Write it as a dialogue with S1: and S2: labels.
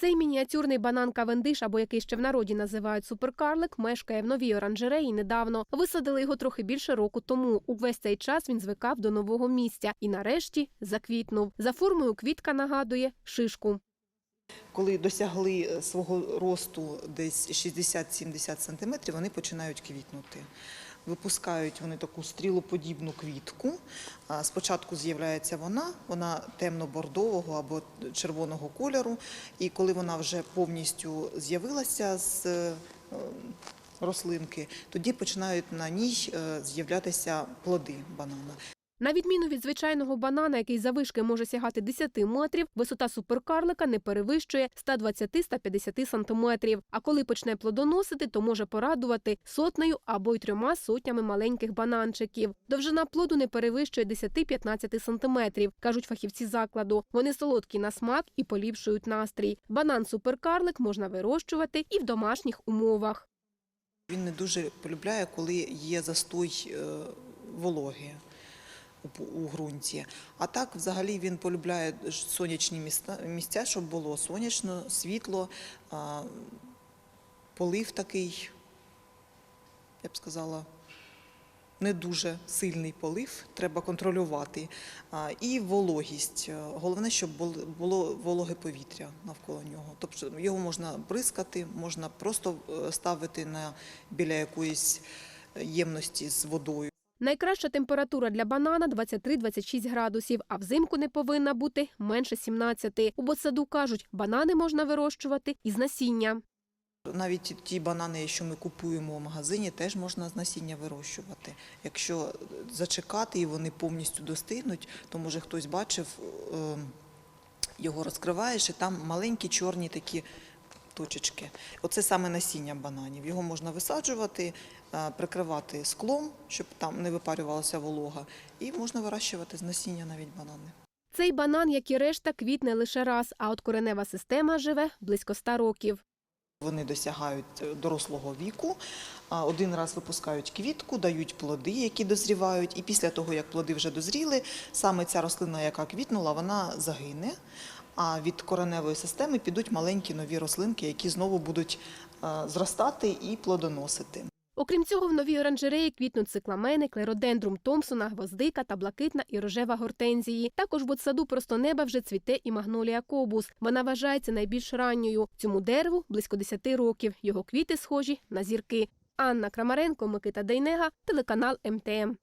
S1: Цей мініатюрний банан Кавендиш, або який ще в народі називають суперкарлик, мешкає в новій оранжереї недавно. Висадили його трохи більше року тому. Увесь цей час він звикав до нового місця і нарешті заквітнув. За формою квітка нагадує шишку.
S2: Коли досягли е, свого росту десь 60-70 см, вони починають квітнути. Випускають вони таку стрілоподібну квітку. Спочатку з'являється вона, вона темно-бордового або червоного кольору. І коли вона вже повністю з'явилася з е, рослинки, тоді починають на ній е, з'являтися плоди банана.
S1: На відміну від звичайного банана, який завишки може сягати 10 метрів, висота суперкарлика не перевищує 120-150 сантиметрів. А коли почне плодоносити, то може порадувати сотнею або й трьома сотнями маленьких бананчиків. Довжина плоду не перевищує 10-15 сантиметрів, кажуть фахівці закладу. Вони солодкі на смак і поліпшують настрій. Банан суперкарлик можна вирощувати і в домашніх умовах.
S2: Він не дуже полюбляє, коли є застой е, вологи у ґрунті. А так, взагалі, він полюбляє сонячні місця, щоб було сонячно, світло, полив такий, я б сказала, не дуже сильний полив, треба контролювати. І вологість. Е, Головне, щоб було вологе повітря навколо нього. Тобто його можна бризкати, можна просто е, ставити на, біля якоїсь ємності з водою.
S1: Найкраща температура для банана 23-26 градусів, а взимку не повинна бути менше 17. У ботсаду кажуть, банани можна вирощувати із насіння.
S2: Навіть ті- банани, що ми купуємо в магазині, теж можна з насіння вирощувати. Якщо зачекати і вони повністю достигнуть, то може хтось бачив, е, його розкриваєш, і там маленькі чорні такі точечки. Оце саме насіння бананів. Його можна висаджувати, е, прикривати склом, щоб там не випарювалася волога, і можна вирощувати з насіння навіть банани.
S1: Цей банан, як і решта, квітне лише раз, а от коренева система живе близько 100 років.
S2: Вони досягають е, дорослого віку, один раз випускають квітку, дають плоди, які дозрівають, і після того, як плоди вже дозріли, саме ця рослина, яка квітнула, вона загине. А від кореневої системи підуть маленькі нові рослинки, які знову будуть е, зростати і плодоносити.
S1: Окрім цього, в новій оранжереї квітнуть цикламени, клеродендрум Томпсона, гвоздика та блакитна і рожева гортензії. Також в ботсаду просто неба вже цвіте і магнолія кобус. Вона вважається найбільш ранньою. Цьому дереву близько 10 років. Його квіти схожі на зірки. Анна Крамаренко, Микита Дейнега, телеканал МТМ.